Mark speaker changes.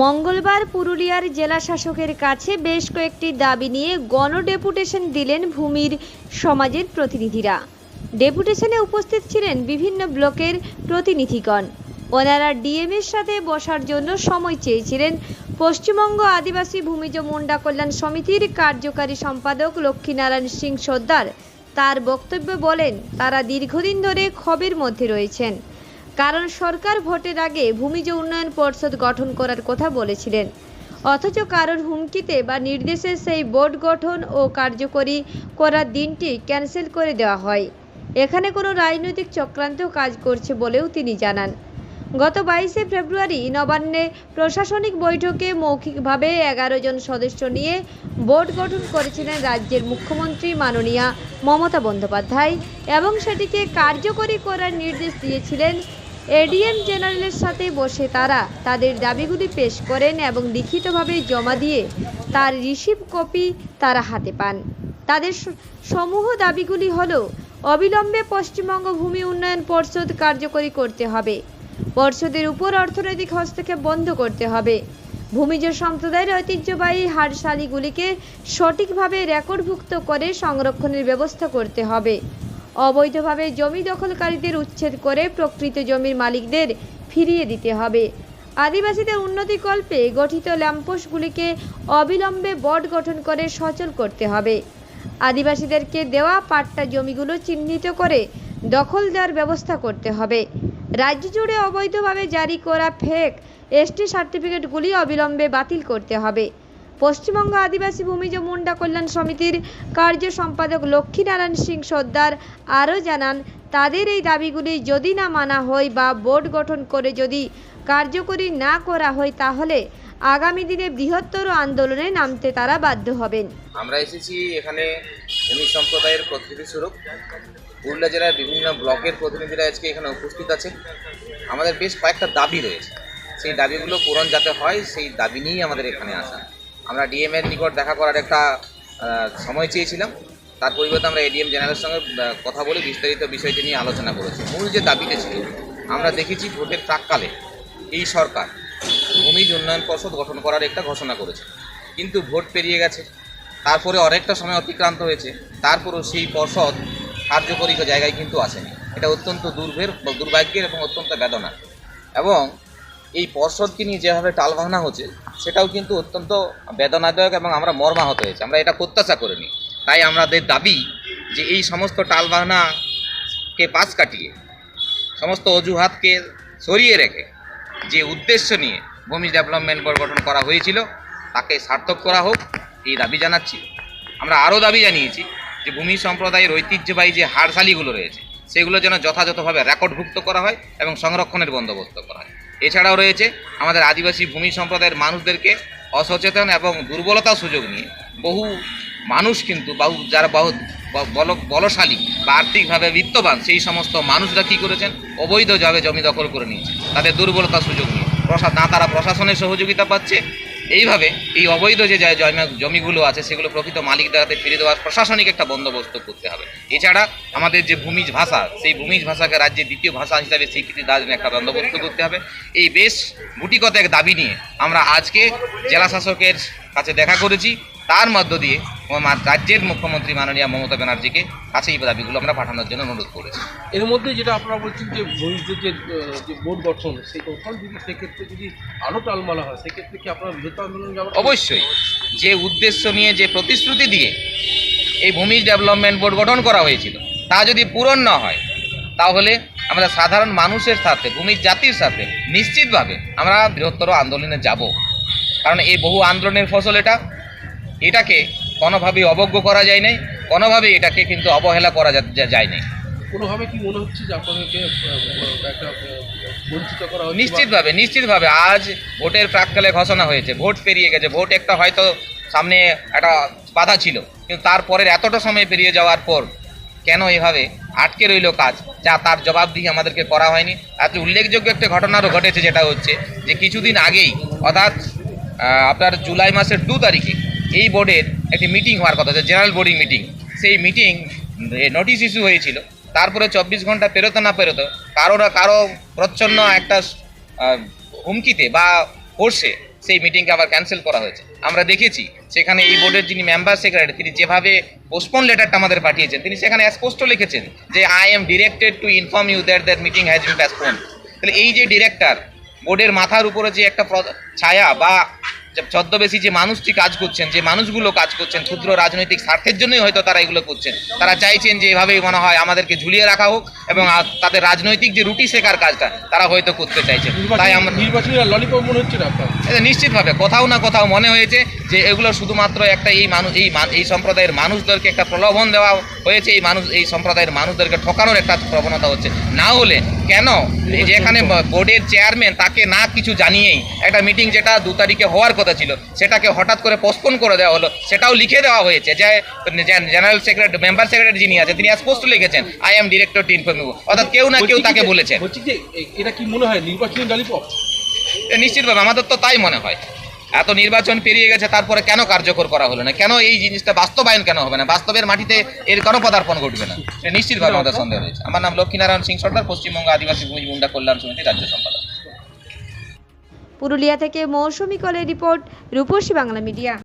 Speaker 1: মঙ্গলবার পুরুলিয়ার জেলা শাসকের কাছে বেশ কয়েকটি দাবি নিয়ে গণডেপুটেশন দিলেন ভূমির সমাজের প্রতিনিধিরা। ডেপুটেশনে উপস্থিত ছিলেন বিভিন্ন ব্লকের প্রতিনিধিগণ। ওনারা ডিএমের সাথে বসার জন্য সময় চেয়েছিলেন। পশ্চিমবঙ্গ আদিবাসী ভূমিজ মুন্ডা কল্যাণ সমিতির কার্যকারী সম্পাদক লক্ষ্মীনারায়ণ সিং সর্দার তার বক্তব্য বলেন, তারা দীর্ঘদিন ধরে ক্ষোভের মধ্যে রয়েছেন। কারণ সরকার ভোটের আগে ভূমিজ উন্নয়ন পর্ষদ গঠন করার কথা বলেছিলেন। অথচ কারোর হুমকিতে বা নির্দেশে সেই বোর্ড গঠন ও কার্যকরী করার দিনটি ক্যান্সেল করে দেওয়া হয়। এখানে কোনো রাজনৈতিক চক্রান্ত কাজ করছে বলেও তিনি জানান। গত বাইশে ফেব্রুয়ারি নবান্নে প্রশাসনিক বৈঠকে মৌখিকভাবে এগারো জন সদস্য নিয়ে বোর্ড গঠন করেছিলেন রাজ্যের মুখ্যমন্ত্রী মাননীয়া মমতা বন্দ্যোপাধ্যায় এবং সেটিকে কার্যকরী করার নির্দেশ দিয়েছিলেন এডিএম জেনারেলের সাথে বসে তারা তাদের দাবিগুলি পেশ করেন এবং লিখিতভাবে জমা দিয়ে তার রিসিভ কপি তারা হাতে পান। তাদের সমূহ দাবিগুলি হল, অবিলম্বে পশ্চিমবঙ্গ ভূমি উন্নয়ন পর্ষদ কার্যকরী করতে হবে, পর্ষদের উপর অর্থনৈতিক হস্তক্ষেপ বন্ধ করতে হবে, ভূমিজ সম্প্রদায়ের ঐতিহ্যবাহী হাটশালিগুলিকে সঠিকভাবে রেকর্ডভুক্ত করে সংরক্ষণের ব্যবস্থা করতে হবে। অবৈধভাবে জমি দখলকারীদের উচ্ছেদ করে প্রকৃত জমির মালিকদের ফিরিয়ে দিতে হবে। আদিবাসীদের উন্নতিকল্পে গঠিত ল্যাম্পোস্টগুলিকে অবিলম্বে বোর্ড গঠন করে সচল করতে হবে। আদিবাসীদেরকে দেওয়া পাট্টা জমিগুলো চিহ্নিত করে দখল দেওয়ার ব্যবস্থা করতে হবে। রাজ্য জুড়ে অবৈধভাবে জারি করা ফেক এসটি সার্টিফিকেটগুলি অবিলম্বে বাতিল করতে হবে। পশ্চিমবঙ্গ আদিবাসী ভূমিজ মুন্ডা কল্যাণ সমিতির কার্য সম্পাদক লক্ষ্মীনারায়ণ সিং সর্দার আরও জানান, তাদের এই দাবিগুলি যদি না মানা হয় বা বোর্ড গঠন করে যদি কার্যকরী না করা হয়, তাহলে আগামী দিনে বৃহত্তর আন্দোলনে নামতে তারা বাধ্য হবেন।
Speaker 2: আমরা এসেছি এখানে ভূমি সম্প্রদায়ের প্রতিনিধি স্বরূপ। পুরুলিয়া জেলার বিভিন্ন ব্লকের প্রতিনিধিরা আজকে এখানে উপস্থিত আছে আমাদের বেশ কয়েকটা দাবি রয়েছে। সেই দাবিগুলো পূরণ যাতে হয়, সেই দাবি নিয়েই আমাদের এখানে আসা। আমরা ডিএম এর নিকট দেখা করার একটা সময় চেয়েছিলাম। তার পরিবর্তে আমরা এডিএম জেনারেলের সঙ্গে কথা বলে বিস্তারিত বিষয়টি নিয়ে আলোচনা করেছি। মূল যে দাবিটা ছিল, আমরা দেখেছি ভোটের প্রাককালে এই সরকার ভূমিজ উন্নয়ন পর্ষদ গঠন করার একটা ঘোষণা করেছে। কিন্তু ভোট পেরিয়ে গেছে। তারপরে অনেকটা সময় অতিক্রান্ত হয়েছে। তারপরেও সেই পর্ষদ কার্যকরী জায়গায় কিন্তু আসেনি। এটা অত্যন্ত দুর্ভের, দুর্ভাগ্যের এবং অত্যন্ত বেদনা এবং এই পর্ষদকে নিয়ে যেভাবে টালবাহানা হচ্ছে সেটাও কিন্তু অত্যন্ত বেদনাদায়ক এবং আমরা মর্মাহত হয়েছে। আমরা এটা প্রত্যাশা করিনি। তাই আমাদের দাবি যে এই সমস্ত টালবাহানাকে পাশ কাটিয়ে, সমস্ত অজুহাতকে সরিয়ে রেখে, যে উদ্দেশ্য নিয়ে ভূমি ডেভেলপমেন্ট বোর্ড গঠন করা হয়েছিল, তাকে সার্থক করা হোক, এই দাবি জানাচ্ছি। আমরা আরও দাবি জানিয়েছি যে ভূমি সম্প্রদায়ের ঐতিহ্যবাহী যে হাড়শালিগুলো রয়েছে, সেগুলো যেন যথাযথভাবে রেকর্ডভুক্ত করা হয় এবং সংরক্ষণের বন্দোবস্ত করা হয়। এছাড়াও রয়েছে আমাদের আদিবাসী ভূমি সম্প্রদায়ের মানুষদেরকে অসচেতন এবং দুর্বলতা সুযোগ নিয়ে। বহু মানুষ কিন্তু বহু, যারা বহু, বল, বলশালী বা আর্থিকভাবে বিত্তবান, সেই সমস্ত মানুষরা কী করেছেন? অবৈধভাবে জমি দখল করে নিয়েছে। তাদের দুর্বলতা সুযোগ নিয়ে। প্রশা, না তারা প্রশাসনের সহযোগিতা পাচ্ছে এইভাবে এই অবৈধ যে জমিগুলো আছে, সেগুলো প্রকৃত মালিকদের হাতে ফিরে দেওয়ার প্রশাসনিক একটা বন্দোবস্ত করতে হবে। এছাড়া আমাদের যে ভূমিজ ভাষা, সেই ভূমিজ ভাষাকে রাজ্যের দ্বিতীয় ভাষা হিসাবে স্বীকৃতি জন্য একটা বন্দোবস্ত করতে হবে। এই বেশ গুটিকত এক দাবি নিয়ে আমরা আজকে জেলা শাসকের কাছে দেখা করেছি। তার মধ্য দিয়ে আমার রাজ্যের মুখ্যমন্ত্রী মাননীয় মমতা ব্যানার্জিকে কাছে এই দাবিগুলো আমরা পাঠানোর জন্য অনুরোধ করেছি।
Speaker 3: এর মধ্যে যেটা আপনারা বলছেন যে ভবিষ্যৎ যে বোর্ড গঠন সেই গঠন যদি সেক্ষেত্রে যদি আরও টালমালা হয় সেক্ষেত্রে কি আপনারা বৃহত্তর আন্দোলন যাওয়ার
Speaker 2: অবশ্যই। যে উদ্দেশ্য নিয়ে যে প্রতিশ্রুতি দিয়ে এই ভূমি ডেভেলপমেন্ট বোর্ড গঠন করা হয়েছিল তা যদি পূরণ না হয় তাহলে আমরা সাধারণ মানুষের সাথে ভূমির জাতির সাথে নিশ্চিতভাবে আমরা বৃহত্তর আন্দোলনে যাব। কারণ এই বহু আন্দোলনের ফসল এটা এটাকে কোনোভাবেই অবজ্ঞ করা যায় নাই কোনোভাবেই এটাকে কিন্তু অবহেলা করা যায় নাই।
Speaker 3: কোনোভাবে কি মনে হচ্ছে যে আপনাদেরকে একটা বঞ্চিত করা
Speaker 2: নিশ্চিতভাবে নিশ্চিতভাবে আজ ভোটের প্রাককালে ঘোষণা হয়েছে ভোট পেরিয়ে গেছে ভোট একটা হয়তো সামনে একটা বাধা ছিল কিন্তু তারপরের এতটা সময় পেরিয়ে যাওয়ার পর কেন এভাবে আটকে রইল কাজ যা তার জবাবদিহি আমাদেরকে করা হয়নি? আজ উল্লেখযোগ্য একটা ঘটনারও ঘটেছে যেটা হচ্ছে যে কিছুদিন আগেই অর্থাৎ আপনার জুলাই মাসের দু তারিখে এই বোর্ডের একটি মিটিং হওয়ার কথা জেনারেল বোর্ডিং মিটিং সেই মিটিং নোটিশ ইস্যু হয়েছিল। তারপরে চব্বিশ ঘণ্টা পেরোতে না পেরোতে, কারও না কারও প্রচ্ছন্ন একটা হুমকিতে বা ফোর্সে সেই মিটিংকে আবার ক্যান্সেল করা হয়েছে। আমরা দেখেছি, সেখানে এই বোর্ডের যিনি মেম্বার সেক্রেটারি তিনি যেভাবে পোস্টপোন লেটারটা আমাদের পাঠিয়েছেন, তিনি সেখানে স্পষ্ট লিখেছেন যে I am directed to inform you that that meeting has been postpone তাহলে এই যে ডিরেক্টর বোর্ডের মাথার উপরে যে একটা ছায়া বা ছদ্মবেশী যে মানুষটি কাজ করছেন যে মানুষগুলো কাজ করছেন ক্ষুদ্র রাজনৈতিক স্বার্থের জন্যই হয়তো তারা এগুলো করছেন। তারা চাইছেন যে এভাবেই মনে হয় আমাদেরকে ঝুলিয়ে রাখা হোক এবং তাদের রাজনৈতিক যে রুটি শেখার কাজটা তারা হয়তো করতে চাইছেন। তাই আমরা
Speaker 3: নির্বাচনী ললিপপ মনে হচ্ছে না
Speaker 2: নিশ্চিতভাবে কোথাও না কোথাও মনে হয়েছে যে এগুলো শুধুমাত্র একটা এই মানুষ এই এই সম্প্রদায়ের মানুষদেরকে একটা প্রলোভন দেওয়া হয়েছে এই মানুষ এই সম্প্রদায়ের মানুষদেরকে ঠকানোর একটা প্রবণতা হচ্ছে। না হলে কেন? এই যে এখানে বোর্ডের চেয়ারম্যান তাকে না কিছু জানিয়েই একটা মিটিং যেটা দু তারিখে হওয়ার কথা ছিল সেটাকে হঠাৎ করে পোস্টপোন করে দেওয়া হলো সেটাও লিখে দেওয়া হয়েছে যে জেনারেল সেক্রেটারি মেম্বার সেক্রেটারি যিনি আছেন তিনি স্পষ্ট লিখেছেন I am director to inform অর্থাৎ কেউ না কেউ তাকে বলেছেন
Speaker 3: এটা কি মনে হয় নির্বাচনী
Speaker 2: নিশ্চিতভাবে আমাদের তো তাই মনে হয়। এত নির্বাচন পেরিয়ে গেছে, তারপরে কেন কার্যকর করা হলো না? কেন এই জিনিসটা বাস্তবায়ন কেন হবে না? বাস্তবের মাটিতে এর কেন পদার্পণ ঘটবে না। এটা নিশ্চিতভাবে আমাদের সন্দেহ রয়েছে। আমার নাম লক্ষ্মীনারায়ণ সিং সর্দার, পশ্চিমবঙ্গ আদিবাসী ভূমি মুন্ডা কল্যাণ সমিতি রাজ্য সম্পাদক।
Speaker 1: পুরুলিয়া থেকে মৌসুমী কলের রিপোর্ট, রূপসী বাংলা মিডিয়া।